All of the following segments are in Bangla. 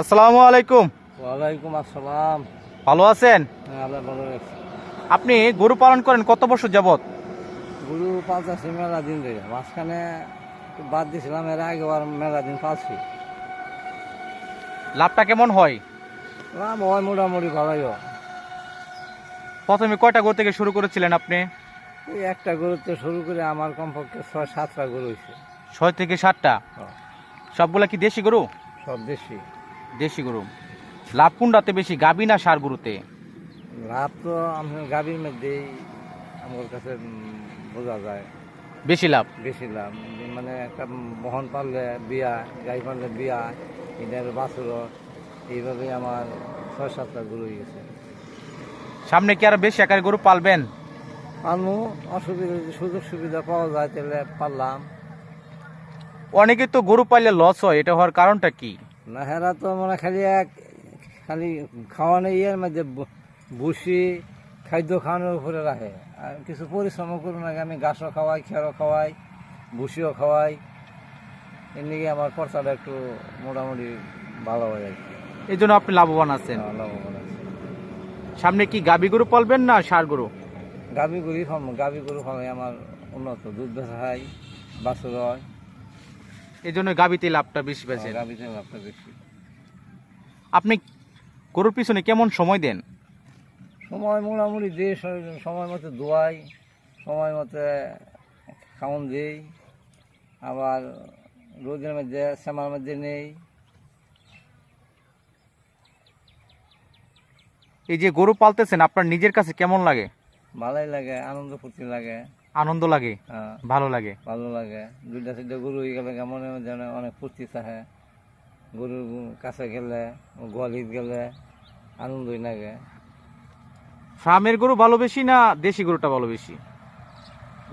আসসালামু আলাইকুম। ওয়ালাইকুম আসসালাম। ভালো আছেন? হ্যাঁ ভালো আপনি গরু পালন করেন কত বছর যাবত গুরু পালতাছি মেলা দিন ধরে। মাঝখানে বাদ দিয়েছিলাম এর আগে আর মেলা দিন পালছি। লাভটা কেমন হয়? লাভ হয় মোটামুটি ভালোই হয়। প্রথমে কয়টা গরু থেকে শুরু করেছিলেন আপনি? এই একটা গরুতে শুরু করে আমার কমপক্ষে ছয় সাতটা গরু হয়েছে। ছয় থেকে সাতটা? হ্যাঁ। সবগুলা কি দেশি গরু? সব দেশি। দেশি গরু। লাভ কোনটাতে বেশি গাবি না সার গরুতে? লাভ তো আপনার গাভীর মধ্যেই আমার কাছে বোঝা যায়। বেশি লাভ? বেশি লাভ। মানে একটা বহন পারলে বিয়া গাই পারলে বিয়া এটার বাছুর এইভাবেই আমার ছয় সাতটা গরু হয়ে গেছে। সামনে কি আর বেশি আকারে গরু পালবেন? আনু অসুবিধা সুযোগ সুবিধা পাওয়া যায় তাহলে পারলাম অনেকে তো গরু পাইলে লস হয় এটা হওয়ার কারণটা কি? না হেরা তো মানে খালি এক খালি খাওয়ানো ইয়ের মধ্যে বু- ভুসি খাদ্য খাওয়ানোর উপরে রাখে। আর কিছু পরিশ্রম করুন আগে আমি ঘাসও খাওয়াই খেরও খাওয়াই ভুসিও খাওয়াই। এমনি আমার খরচাটা একটু মোটামুটি ভালো হয় আর কি। এই জন্য আপনি লাভবান আছেন। হ্যাঁ, লাভবান আছে। সামনে কি গাবি গরু পালবেন না সার গরু? গাভী গরু গাভী গরু খাওয়াই আমার উন্নত দুধ বেচা হয় বাছুর হয়। এই জন্য গাবিতে লাভটা বেশি পেয়েছেন গাভীতে লাভটা বেশি। আপনি গরুর পিছনে কেমন সময় দেন? সময় মোটামুটি দিয়ে সময় মতো দোয়াই সময় মতো খাওয়ান দিই আবার রোদের মধ্যে শ্যামার মধ্যে নেই। এই যে গরু পালতেছেন আপনার নিজের কাছে কেমন লাগে? ভালোই লাগে আনন্দ ফুর্তি লাগে। আনন্দ লাগে? হ্যাঁ। ভালো লাগে? ভালো লাগে। দুইটা তিনটা গরু হয়ে গেলে মনের মধ্যে অনেক- ফুর্তি থাকে। গরুর কাছে গেলে গোয়ালিত গেলে আনন্দই লাগে। ফার্মের গরু ভালো বেশি না দেশি গরুটা ভালো বেশি?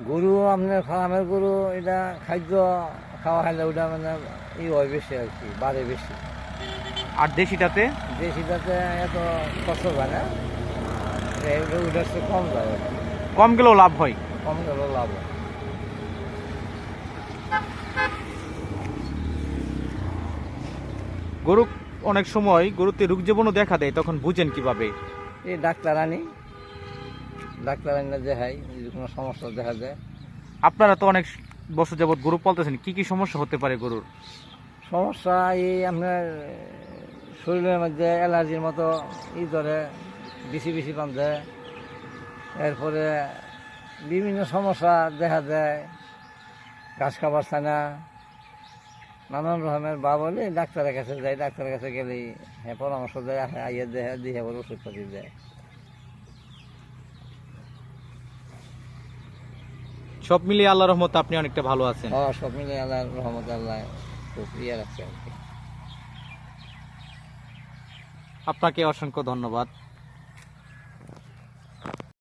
গরু আপনার ফার্মের গরু এটা খাদ্য খাওয়া খাইলে ওটা মানে ই হয় বেশি আর কি বাড়ে বেশি। আর দেশিটাতে? দেশিটাতে এত কষ্ট হয় না। কম যায়। কম গেলেও লাভ হয়। কম গেলেও লাভ হয়। গরু অনেক সময় গরুতে রোগ জীবাণু দেখা দেয় তখন বুঝেন কীভাবে? এই ডাক্তার আনি ডাক্তার আনিলে দেখাই যদি কোনো সমস্যা দেখা যায়। আপনারা তো অনেক বছর যাবত গরু পালতেছেন কি কি সমস্যা হতে পারে গরুর? সমস্যা এই আপনার শরীরের মধ্যে অ্যালার্জির মতো ই ধরে বেশি বেশি দেয় এরপরে বিভিন্ন সমস্যা দেখা দেয়। ঘাস খাবার চায় না নানান রকমের বা বলে ডাক্তারের কাছে যাই ডাক্তারের কাছে গেলেই হ্যাঁ পরামর্শ দেয় আইয়ে দেয় দিয়ে আবার ওষুধপাতি দেয়। সব মিলিয়ে আল্লাহ রহমত আপনি অনেকটা ভালো আছেন। হ্যাঁ সব মিলে আল্লাহ রহমত আল্লাহ খুব ইয়ে রাখছে আপনাকে অসংখ্য ধন্যবাদ।